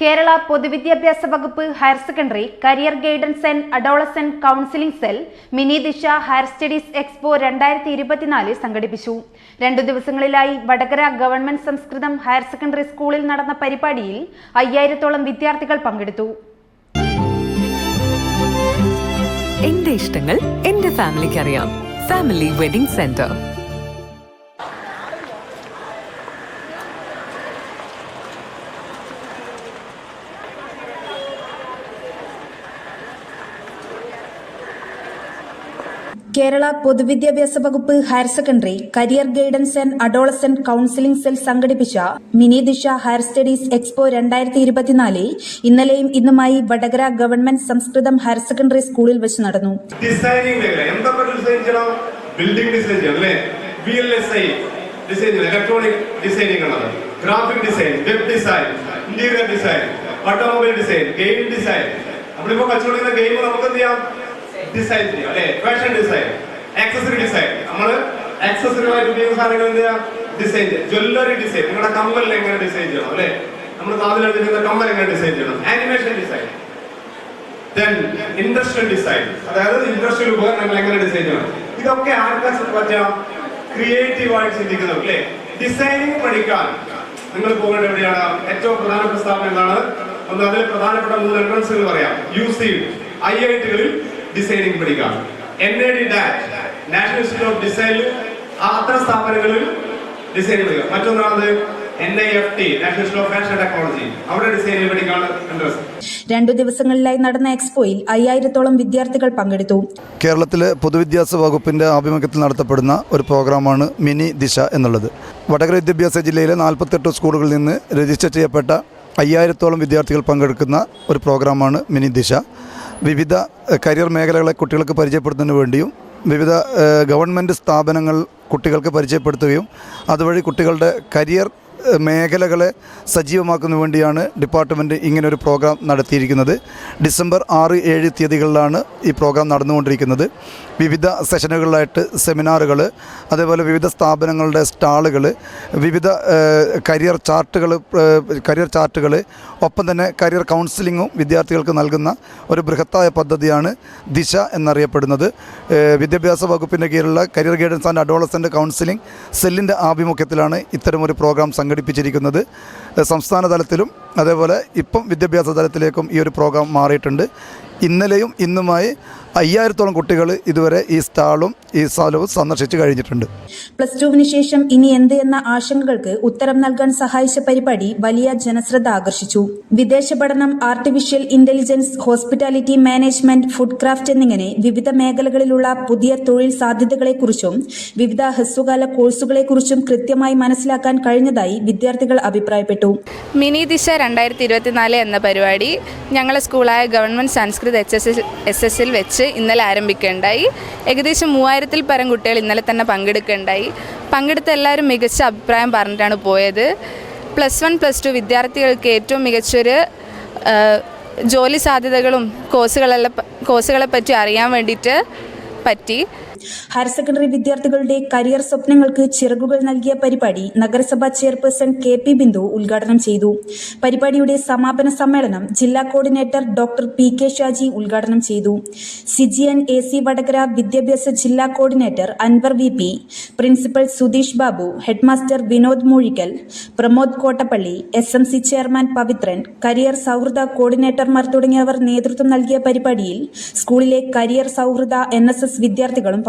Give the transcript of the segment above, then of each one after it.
കേരള പൊതുവിദ്യാഭ്യാസ വകുപ്പ് higher secondary career guidance and adolescent counselling cell mini Disha higher studies expo രണ്ടായിരത്തി ഇരുപത്തിനാല് സംഘടിപ്പിച്ചു. രണ്ടു ദിവസങ്ങളിലായി Vadakara government Samskritam higher secondary സ്കൂളിൽ നടന്ന പരിപാടിയിൽ അയ്യായിരത്തോളം വിദ്യാർത്ഥികൾ പങ്കെടുത്തു. എന്റെ ഇഷ്ടങ്ങൾ എന്റെ ഫാമിലിക്ക് അറിയാം ഫാമിലി വെഡിംഗ് സെന്റർ. കേരള പൊതുവിദ്യാഭ്യാസ വകുപ്പ് higher secondary career guidance and adolescent counselling cell സംഘടിപ്പിച്ച mini Disha higher studies expo രണ്ടായിരത്തി ഇരുപത്തിനാലിൽ ഇന്നലെയും ഇന്നുമായി Vadakara government Samskritam higher secondary സ്കൂളിൽ വെച്ച് നടന്നു. ബിൽഡിംഗ് ഡിസൈൻ അല്ലേ? Design electronic graphic design web design interior design automobile design game design നമ്മളിപ്പോ കച്ചവടം ഗെയിം നമുക്ക് എന്ത് ചെയ്യാം? ഡിസൈൻ ചെയ്യാം അല്ലെ? ഫാഷൻ ഡിസൈൻ ആക്സസറി ഡിസൈൻ നമ്മൾ ആക്സസറിയുമായിട്ട് ഉപയോഗിക്കുന്ന സാധനങ്ങൾ എന്ത് ഡിസൈൻ ചെയ്യാം. ജ്വല്ലറി ഡിസൈൻ നിങ്ങളുടെ കമ്മലിൽ എങ്ങനെ ഡിസൈൻ ചെയ്യണം അല്ലെ? നമ്മൾ കാതിലെടുക്കുന്ന കമ്മൽ എങ്ങനെ ഡിസൈൻ ചെയ്യണം? Animation design then industrial design അതായത് ഇൻഡസ്ട്രിയൽ ഉപകരണങ്ങൾ എങ്ങനെ ഡിസൈൻ ചെയ്യണം? ഇതൊക്കെ ആർക്കാ പറ്റാം? ക്രിയേറ്റീവ് ആയിട്ട് ചിന്തിക്കുന്നത് അല്ലേ? ഡിസൈനിങ് പഠിക്കാൻ. നിങ്ങൾ പോകേണ്ട എവിടെയാണ്? ഏറ്റവും പ്രധാനപ്പെട്ട സ്ഥാപനം എന്താണ്? ഒന്ന് അതിൽ പ്രധാനപ്പെട്ട മൂന്ന് എൻട്രൻസുകൾ പറയാം. യു സി ഐ ഐ ടികളിൽ ഡിസൈനിങ് പഠിക്കാം N A D that national institute of ഡിസൈനിൽ അത്തരം സ്ഥാപനങ്ങളിൽ പഠിക്കാം മറ്റൊന്നാണത് ഡിസൈനിങ് പഠിക്കാണ് ഇൻട്രസ്റ്റ് രണ്ടു ദിവസങ്ങളിലായി നടന്ന എക്സ്പോയിൽ അയ്യായിരത്തോളം വിദ്യാർത്ഥികൾ പങ്കെടുത്തു. കേരളത്തിലെ പൊതുവിദ്യാഭ്യാസ വകുപ്പിന്റെ ആഭിമുഖ്യത്തിൽ നടത്തപ്പെടുന്ന ഒരു പ്രോഗ്രാമാണ് മിനി ദിശ എന്നുള്ളത്. വടകര വിദ്യാഭ്യാസ ജില്ലയിലെ നാൽപ്പത്തെട്ട് സ്കൂളുകളിൽ നിന്ന് രജിസ്റ്റർ ചെയ്യപ്പെട്ട അയ്യായിരത്തോളം വിദ്യാർത്ഥികൾ പങ്കെടുക്കുന്ന ഒരു പ്രോഗ്രാമാണ് മിനി ദിശ. വിവിധ കരിയർ മേഖലകളെ കുട്ടികൾക്ക് പരിചയപ്പെടുത്തുന്നതിന് വേണ്ടിയും വിവിധ ഗവൺമെന്റ് സ്ഥാപനങ്ങൾ കുട്ടികൾക്ക് പരിചയപ്പെടുത്തുകയും അതുവഴി കുട്ടികളുടെ കരിയർ മേഖലകളെ സജീവമാക്കുന്ന വേണ്ടിയാണ് ഡിപ്പാർട്ട്മെന്റ് ഇങ്ങനൊരു പ്രോഗ്രാം നടത്തിയിരിക്കുന്നത്. ഡിസംബർ ആറ് ഏഴ് തീയതികളിലാണ് ഈ പ്രോഗ്രാം നടന്നുകൊണ്ടിരിക്കുന്നത്. വിവിധ സെഷനുകളിലായിട്ട് സെമിനാറുകൾ അതേപോലെ വിവിധ സ്ഥാപനങ്ങളുടെ സ്റ്റാളുകൾ വിവിധ കരിയർ ചാർട്ടുകൾ കരിയർ ചാർട്ടുകൾ ഒപ്പം തന്നെ കരിയർ കൗൺസിലിങ്ങും വിദ്യാർത്ഥികൾക്ക് നൽകുന്ന ഒരു ബൃഹത്തായ പദ്ധതിയാണ് ദിശ എന്നറിയപ്പെടുന്നത്. വിദ്യാഭ്യാസ വകുപ്പിന്റെ കീഴിലുള്ള career guidance and adolescent counselling സെല്ലിന്റെ ആഭിമുഖ്യത്തിലാണ് ഇത്തരമൊരു പ്രോഗ്രാം സംഘടിപ്പിച്ചിരിക്കുന്നത്. സംസ്ഥാന തലത്തിലും അതേപോലെ ഇപ്പം വിദ്യാഭ്യാസ തലത്തിലേക്കും ഈ ഒരു പ്രോഗ്രാം മാറിയിട്ടുണ്ട്. ഇന്നലെയും ഇന്നുമായി അയ്യായിരത്തോളം കുട്ടികൾ ഇതുവരെ ഈ സ്റ്റാളും ഈ സ്ഥലവും സന്ദർശിച്ചു കഴിഞ്ഞിട്ടുണ്ട്. പ്ലസ് ടുവിന് ശേഷം ഇനി എന്ത് എന്ന ആശങ്കകൾക്ക് ഉത്തരം നൽകാൻ സഹായിച്ച പരിപാടി വലിയ ജനശ്രദ്ധ ആകർഷിച്ചു. വിദേശ പഠനം artificial intelligence hospitality management food craft എന്നിങ്ങനെ വിവിധ മേഖലകളിലുള്ള പുതിയ തൊഴിൽ സാധ്യതകളെക്കുറിച്ചും വിവിധ ഹ്രസ്വകാല കോഴ്സുകളെക്കുറിച്ചും കൃത്യമായി മനസ്സിലാക്കാൻ കഴിഞ്ഞതായി വിദ്യാർത്ഥികൾ അഭിപ്രായപ്പെട്ടു. മിനി ദിശ രണ്ടായിരത്തി ഇരുപത്തിനാല് എന്ന പരിപാടി ഞങ്ങളെ സ്കൂളായ government Sanskrit H S S എസിൽ വെച്ച് ഇന്നലെ ആരംഭിക്കുകയുണ്ടായി. ഏകദേശം മൂവായിരത്തിൽ പരം കുട്ടികൾ ഇന്നലെ തന്നെ പങ്കെടുക്കുകയുണ്ടായി. പങ്കെടുത്ത എല്ലാവരും മികച്ച അഭിപ്രായം പറഞ്ഞിട്ടാണ് പോയത്. പ്ലസ് വൺ പ്ലസ് ടു വിദ്യാർത്ഥികൾക്ക് ഏറ്റവും മികച്ചൊരു ജോലി സാധ്യതകളും കോഴ്സുകളെല്ലാം കോഴ്സുകളെ പറ്റി അറിയാൻ വേണ്ടിയിട്ട് പറ്റി. ഹയർ സെക്കൻഡറി വിദ്യാർത്ഥികളുടെ കരിയർ സ്വപ്നങ്ങൾക്ക് ചിറകുകൾ നൽകിയ പരിപാടി നഗരസഭാ ചെയർപേഴ്സൺ കെ പി ബിന്ദു ഉദ്ഘാടനം ചെയ്തു. പരിപാടിയുടെ സമാപന സമ്മേളനം ജില്ലാ coordinator doctor P K Shaji ഉദ്ഘാടനം ചെയ്തു. സിജിയൻ എ സി വടകര വിദ്യാഭ്യാസ ജില്ലാ coordinator Anwar V P principal Sudheesh Babu headmaster Vinod Moozhikkal Pramod Kottappally S M C chairman Pavithran career സൗഹൃദ കോർഡിനേറ്റർമാർ തുടങ്ങിയവർ നേതൃത്വം നൽകിയ പരിപാടിയിൽ സ്കൂളിലെ കരിയർ സൗഹൃദ എൻ എസ് എസ് വിദ്യാർത്ഥികളും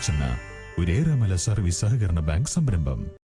വെളിച്ചെണ്ണ ഒരേറെമല സർവീസ് സഹകരണ ബാങ്ക് സംരംഭം.